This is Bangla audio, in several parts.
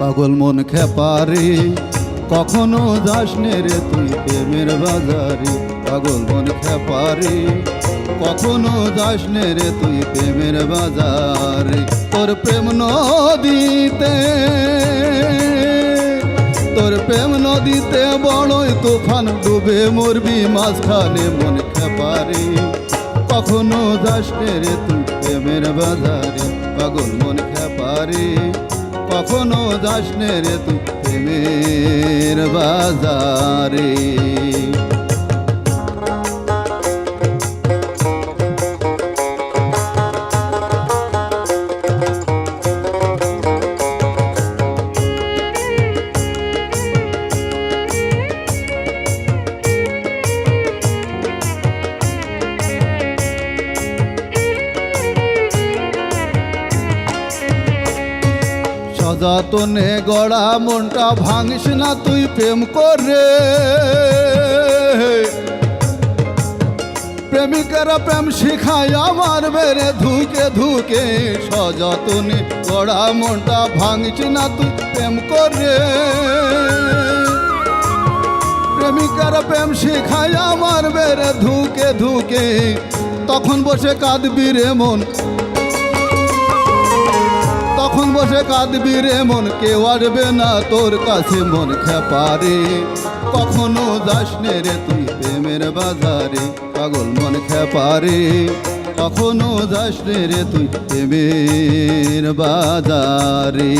পাগল মন খেপারে কখনো যাস রে তুই প্রেমের বাজারে। পাগল মন খেপারে কখনো যাস নে রে তুই প্রেমের বাজারে? তোর প্রেম নদীতে, তোর প্রেম নদীতে বড়ই তুফান ডুবে মরবি মাঝখানে মন খেপারে। কখনো যাস নে রে তুই প্রেমের বাজারে, পাগল মন খেপারে। কখনো যাস নে রে তুই প্রেমের বাজারে। সযতনে গড়া মনটা ভাঙিস না তুই প্রেম করে। প্রেমিকেরা প্রেম শিখায় আমার বেড়ে ধুকে ধুকে, সযতনে গড়া মনটা ভাঙিস না তুই প্রেম করে। প্রেমিকার প্রেম শিখায় আমার বেড়ে ধুকে ধুকে, তখন বসে কাঁদবি রে মন। তখন বসে কাঁদবি রে মন, কেউ আসবে না তোর কাছে মন খেপারে কখনো যাস রে তুই প্রেমের বাজারে, পাগল মন খেপারে কখনো যাস রে তুই প্রেমের বাজারে।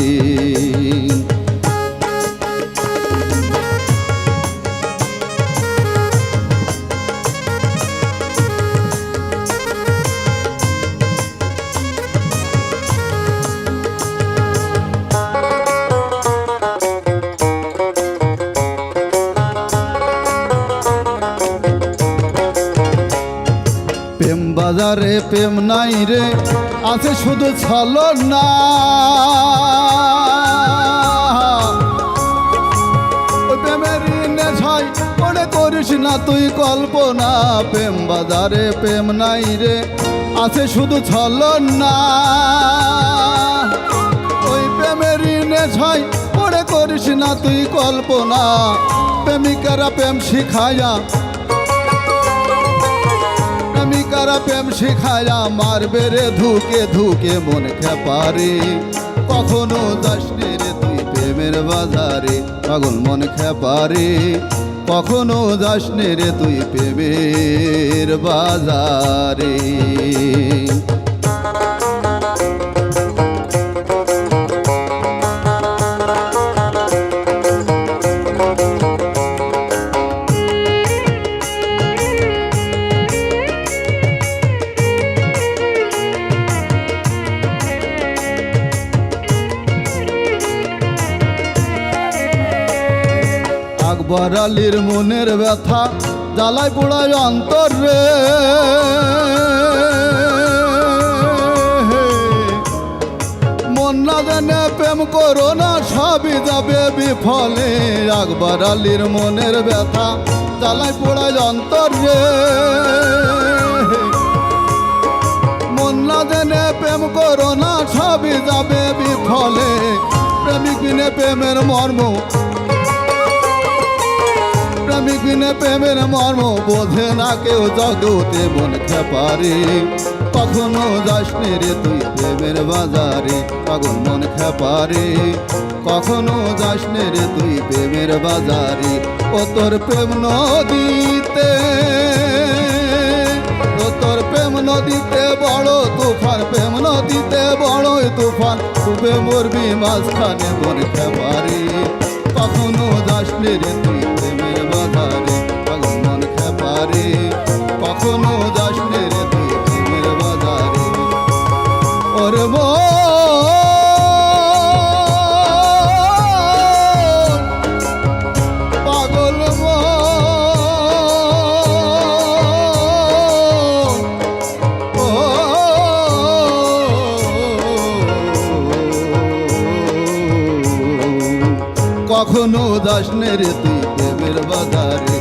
বাজারে প্রেম নাই রে, আছে শুধু ছলো না করিস না তুই কল্পনা। প্রেম বাজারে প্রেম নাই রে, আছে শুধু ছলো না ওই প্রেমের নেশাই মনে করিস না তুই কল্পনা। প্রেমিকারা প্রেম শিখায়া প্রেমিকারা প্রেম শিখায়া মারবে রে ধুকে ধুকে মন খেপারে? কখনো যাসনি রে তুই প্রেমের বাজারে পাগল মন খেপারে? কখনো যাসনি রে তুই প্রেমের বাজারে? আকবর আলীর মনের ব্যথা, জ্বালায় পোড়ায় অন্তর রে। মন প্রেম করো না, সবই যাবে বিফলে। আকবর আলীর মনের ব্যথা, জ্বালায় পোড়ায় অন্তর রে। মন না জেনে প্রেম করো না, সবই যাবে বিফলে। প্রেমিক বিনে প্রেমের মর্ম প্রেমিক বিনে প্রেমের মর্ম বোঝে না কেউ জগতে মন খেপারে। কখনো যাসনি রে তুই প্রেমের বাজারে পাগল মন খেপারে। কখনো যাসনি রে তুই প্রেমের বাজারে, ও তোর প্রেম নদীতে। ও তোর প্রেম নদীতে বড় তুফান, প্রেম নদীতে বড় তুফান, ডুবে মরবি মাঝখানে মন খেপারে। কখনো যাসনি রে তুই প্রেমের কখনো দাস রে তুই প্রেমের বাজারে